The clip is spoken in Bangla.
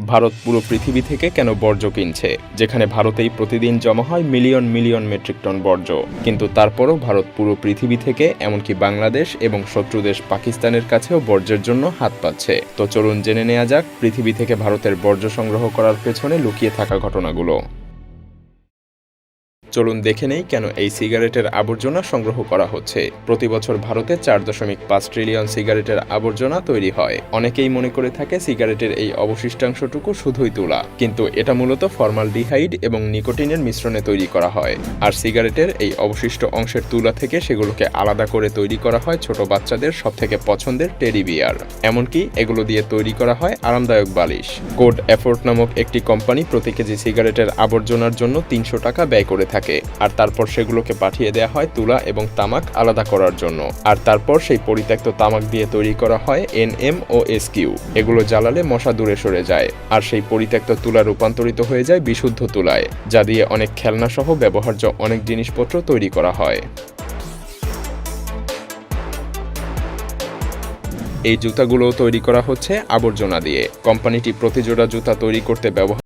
ভারত পুরো পৃথিবী থেকে কেন বর্জ্য কিনছে? যেখানে ভারতেই প্রতিদিন জমা হয় মিলিয়ন মিলিয়ন মেট্রিক টন বর্জ্য। কিন্তু তারপরও ভারত পুরো পৃথিবী থেকে, এমনকি বাংলাদেশ এবং শত্রুদেশ পাকিস্তানের কাছেও বর্জ্যের জন্য হাত পাচ্ছে। তো চলুন জেনে নেওয়া যাক, পৃথিবী থেকে ভারতের বর্জ্য সংগ্রহ করার পেছনে লুকিয়ে থাকা ঘটনাগুলো। চলুন দেখে নেই কেন এই সিগারেটের আবর্জনা সংগ্রহ করা হচ্ছে। প্রতি বছর ভারতে চার দশমিক পাঁচ ট্রিলিয়ন সিগারেটের আবর্জনা তৈরি হয়। অনেকেই মনে করে থাকে সিগারেটের এই অবশিষ্টাংশটুকু শুধুই তুলা। কিন্তু এটা মূলত ফর্মালডিহাইড এবং নিকোটিনের মিশ্রণে তৈরি করা হয়। আর সিগারেটের এই অবশিষ্ট অংশের তুলা থেকে সেগুলোকে আলাদা করে তৈরি করা হয় ছোট বাচ্চাদের সবথেকে পছন্দের টেডি বিয়ার। এমনকি এগুলো দিয়ে তৈরি করা হয় আরামদায়ক বালিশ। কোড এফোর্ট নামক একটি কোম্পানি প্রতি কেজি সিগারেটের আবর্জনার জন্য তিনশো টাকা ব্যয় করে থাকে। আর তারপর সেগুলোকে পাঠিয়ে দেওয়া হয় তুলা এবং তামাক আলাদা করার জন্য। আর তারপর সেই পরিত্যক্ত তামাক দিয়ে তৈরি করা হয় এনএম ও এসকিউ এগুলো জ্বালালে মশা দূরে সরে যায়। আর সেই পরিত্যক্ত তুলা রূপান্তরিত হয়ে যায় বিশুদ্ধ তুলায়, যা দিয়ে অনেক খেলনা সহ ব্যবহার্য অনেক জিনিসপত্র তৈরি করা হয়। এই জুতাগুলো তৈরি করা হচ্ছে আবর্জনা দিয়ে। কোম্পানিটি প্রতি জোড়া জুতা তৈরি করতে ব্যবহার